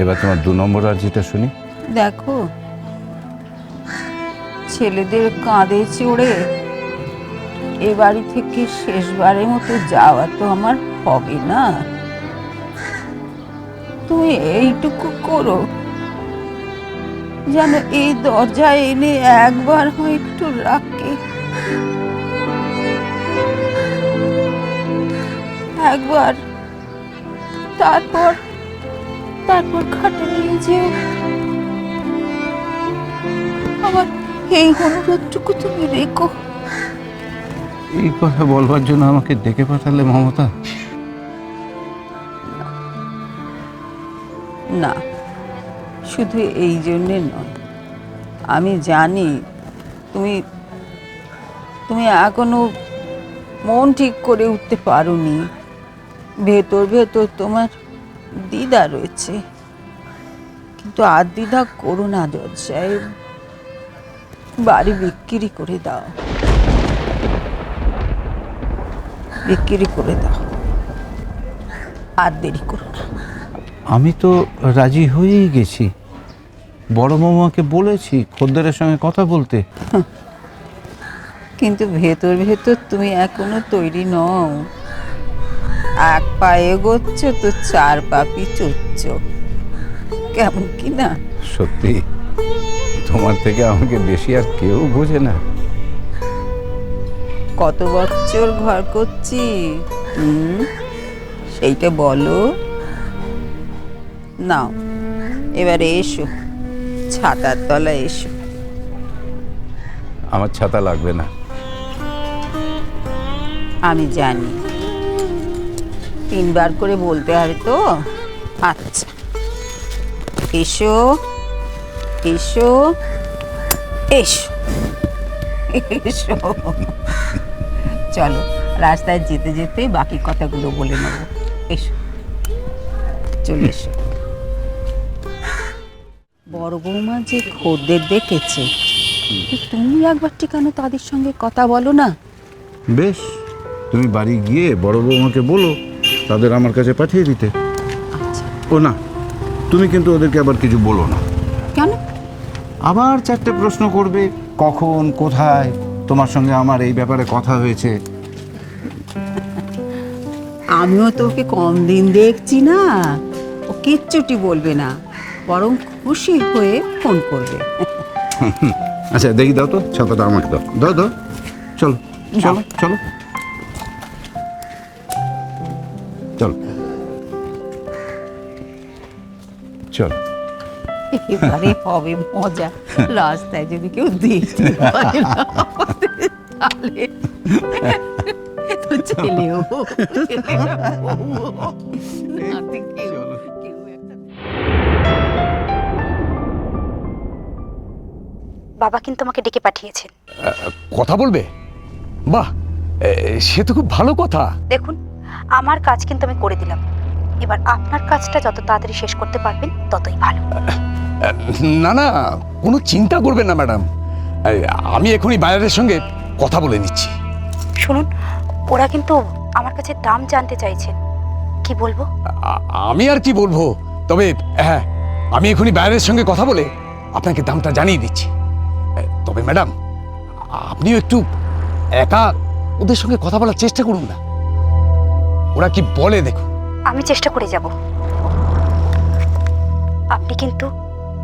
এবার তোমার দু নম্বর আর্জিটা শুনি। দেখো, ছেলেদের কাঁধে চড়ে এ বাড়ি থেকে শেষবারের মতো যাওয়া তো আমার হবে না। তুমি এইটুকু করো, যেন এই দরজায় এনে একবার হয় একটু রাখে। একবার, তারপর তারপর খাটে নিয়ে যেও আমার এই অনুরোধটুকু তুমি রেখো। এই কথা বলবার জন্য আমাকে ডেকে পাঠালে মমতা? না শুধু এই জন্যে নয়। আমি জানি তুমি তুমি এখনও মন ঠিক করে উঠতে পারোনি। ভেতর ভেতর তোমার দ্বিধা রয়েছে। কিন্তু আর দ্বিধা করো না জজ সাহেব। বাড়ি বিক্রি করে দাও। বিক্রি করে দাও। আর দেরি করো না। আমি তো রাজি হয়েই গেছি। বড় মামাকে বলেছি খদ্দেরের সঙ্গে কথা বলতে। কিন্তু ভেতর ভেতর তুমি এখনও তৈরি নও। এক পা এগোচ্ছ তো চার পা পিছোচ্ছ। কেমন কি না? সত্যি তোমার থেকে আমাকে বেশি আর কেউ বোঝে না। কত বছর ঘর করছি? হুম সেইটা বলো। নাও এবারে এসো ছাতার তলায় এসো। আমার ছাতা লাগবে না। আমি জানি। তিনবার করে বলতে হবে তো? আচ্ছা। এসো এসো এসো এসো। চলো রাস্তায় যেতে যেতে বাকি কথাগুলো বলে নেব। এসো চলে এসো। বড় বৌমা যে খদ্দের ডেকেছে তুমি একবার ঠিকানো তাদের সঙ্গে কথা বলো না? বেশ তুমি বাড়ি গিয়ে বড় বৌমাকে বলো। তাদের আমার কাছে পাঠিয়ে দিতে। আচ্ছা। ও না তুমি কিন্তু ওদেরকে আবার কিছু বলো না। কেন? আবার চারটে প্রশ্ন করবে কখন কোথায় তোমার সঙ্গে আমার এই ব্যাপারে কথা হয়েছে। আমিও তো ওকে কম দিন দেখছি না। ও কিচ্ছুটি বলবে না বরং খুশি হয়ে ফোন করবে। আচ্ছা দেখি দাও তো ছাতাটা আমাকে দাও। দাও দাও। চলো চলো চলো। চলো। চলো। এবারে হবে মজা। রাস্তায় যদি কেউ দেখতে পারে না তাহলে তো বাবা কিন্তু আমাকে ডেকে পাঠিয়েছেন। কথা বলবে? বাহ এ, সে তো খুব ভালো কথা। দেখুন আমার কাজ কিন্তু আমি করে দিলাম। এবার আপনার কাজটা যত তাড়াতাড়ি শেষ করতে পারবেন ততই ভালো। না না কোনো চিন্তা করবেন না ম্যাডাম। আমি এখনই বাইরের সঙ্গে কথা বলে নিচ্ছি। শুনুন ওরা কিন্তু আমার কাছে দাম জানতে চাইছেন। কি বলব? আমি আর কি বলব? তবে হ্যাঁ আমি এখনই বাইরের সঙ্গে কথা বলে আপনাকে দামটা জানিয়ে দিচ্ছি। তবে ম্যাডাম আপনিও একটু একা ওদের সঙ্গে কথা বলার চেষ্টা করুন না। ওরা কি বলে দেখো? আমি চেষ্টা করে যাব। আপনি কিন্তু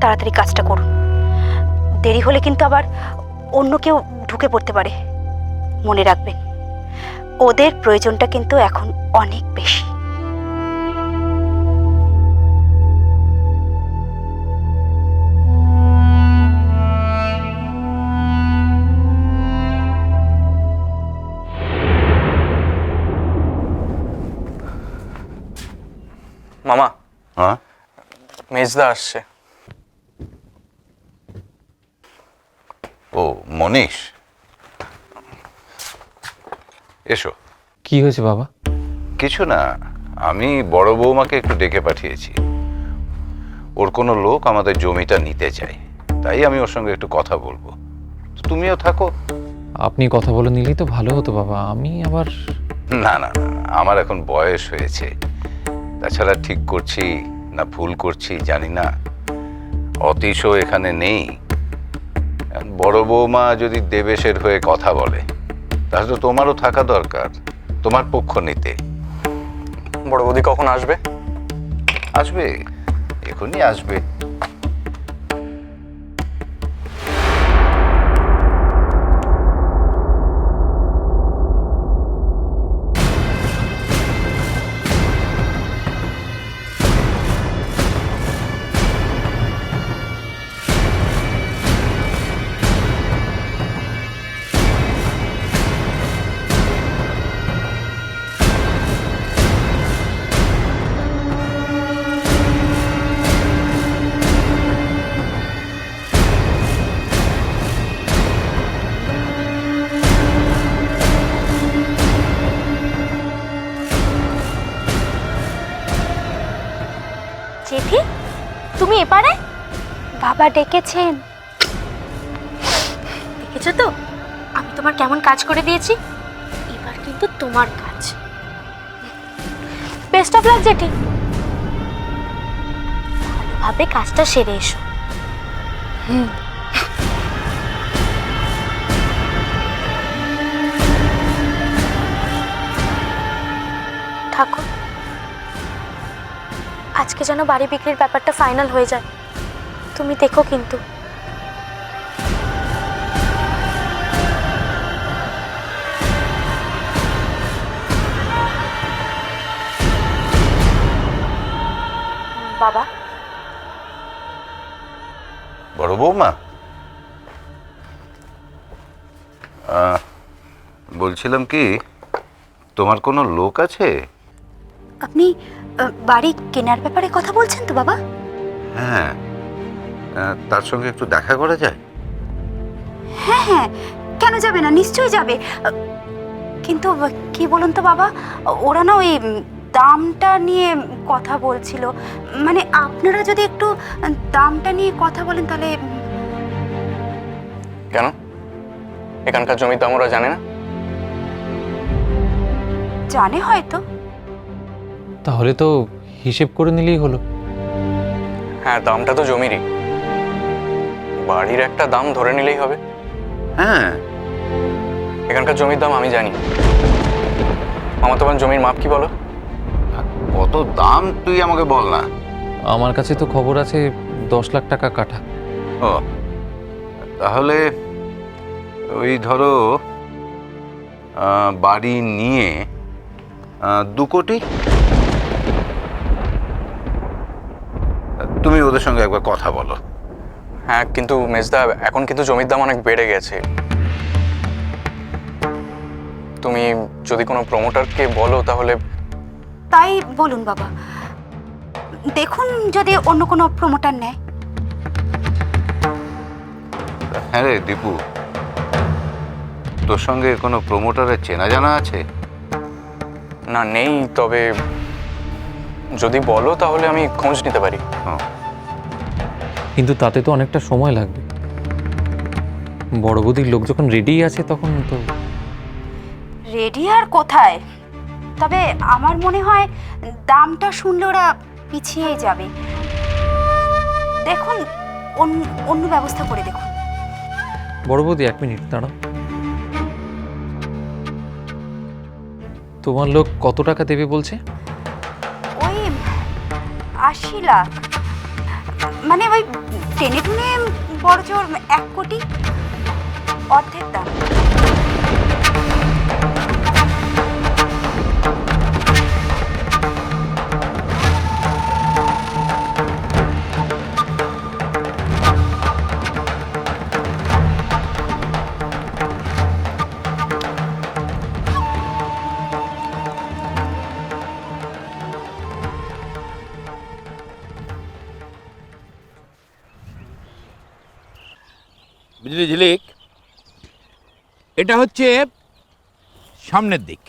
তাড়াতাড়ি কাজটা করুন। দেরি হলে কিন্তু আবার অন্য কেউ ঢুকে পড়তে পারে। মনে রাখবেন, ওদের প্রয়োজনটা কিন্তু এখন অনেক বেশি। মামা। হ্যাঁ? মেজদা আসছে। ও মনীষ। এসো। কি হয়েছে বাবা? কিছু না আমি বড় বৌমাকে একটু ডেকে পাঠিয়েছি। ওর কোনো লোক আমাদের জমিটা নিতে চায় তাই আমি ওর সঙ্গে একটু কথা বলব। তুমিও থাকো। আপনি কথা বলে নিলেই তো ভালো হতো বাবা আমি আবার না না না আমার এখন বয়স হয়েছে। তাছাড়া ঠিক করছি না ভুল করছি জানি না। অতীশও এখানে নেই। বড় বৌমা যদি দেবেশের হয়ে কথা বলে তাহলে তো তোমারও থাকা দরকার তোমার পক্ষ নিতে। বড় বৌদি কখন আসবে? আসবে এখনই আসবে। জেঠি, তুমি এপারে বাবা ডেকেছেন। দেখেছ তো? আমি তোমার কেমন কাজ করে দিয়েছি? এবার কিন্তু তোমার কাজ। বেস্ট অফ লাক জেঠি। ভাবে কাজটা সেরে এসো। ঠাকুর আজকে যেন বাড়ি বিক্রির ব্যাপারটা ফাইনাল হয়ে যায়। তুমি দেখো কিন্তু। বাবা? বড় বৌমা। বলছিলাম কি, তোমার কোনো লোক আছে? আপনি বাড়ি কেনার ব্যাপারে কথা বলছেন তো বাবা? হ্যাঁ তার সঙ্গে একটু দেখা করা যায়? হ্যাঁ হ্যাঁ কেন যাবে না? নিশ্চয়ই যাবে। কিন্তু কি বলুন তো বাবা? ওরা না ওই দামটা নিয়ে কথা বলছিল। মানে আপনারা যদি একটু দামটা নিয়ে কথা বলেন তাহলে কেন? এখানকার জমির দাম ওরা জানে না? জানে হয়তো। তাহলে তো হিসেব করে নিলেই হলো। হ্যাঁ দামটা তো জমিরই। বাড়ির একটা দাম ধরে নিলেই হবে। হ্যাঁ। এখানকার জমির দাম আমি জানি। আমার তোমার জমির মাপ কি বলো? কত দাম তুই আমাকে বল না। আমার কাছে তো খবর আছে দশ লাখ টাকা কাঠা। ও তাহলে ওই ধরো বাড়ি নিয়ে দু কোটি তুমি ওদের সঙ্গে একবার কথা বলো। হ্যাঁ কিন্তু মেজদা এখন কিন্তু জমির দাম অনেক বেড়ে গেছে। তুমি যদি কোনো প্রমোটারকে বলো তাহলে তাই বলুন বাবা। দেখুন যদি অন্য কোনো প্রমোটার নেয়। হ্যাঁ রে দীপু। তোর সঙ্গে কোনো প্রমোটারের চেনা জানা আছে? না নেই তবে যদি বলো তাহলে আমি খোঁজ নিতে পারি। হ্যাঁ কিন্তু তাতে তো অনেকটা সময় লাগবে। বড় বৌদির লোক যখন রেডি আছে তখন তো রেডি আর কোথায়? তবে আমার মনে হয় দামটা শুনলে ওরা পিছিয়েই যাবে। দেখুন অন্য- ব্যবস্থা করে দেখুন। বড় বৌদি এক মিনিট দাঁড়াও। তোমার লোক কত টাকা দেবে বলছে? ওই আশি লাখ। মানে ওই টেনে টুনে বড় জোর এক কোটি অর্ধেক দাম। বুঝলি ঝিলিক? এটা হচ্ছে সামনের দিক।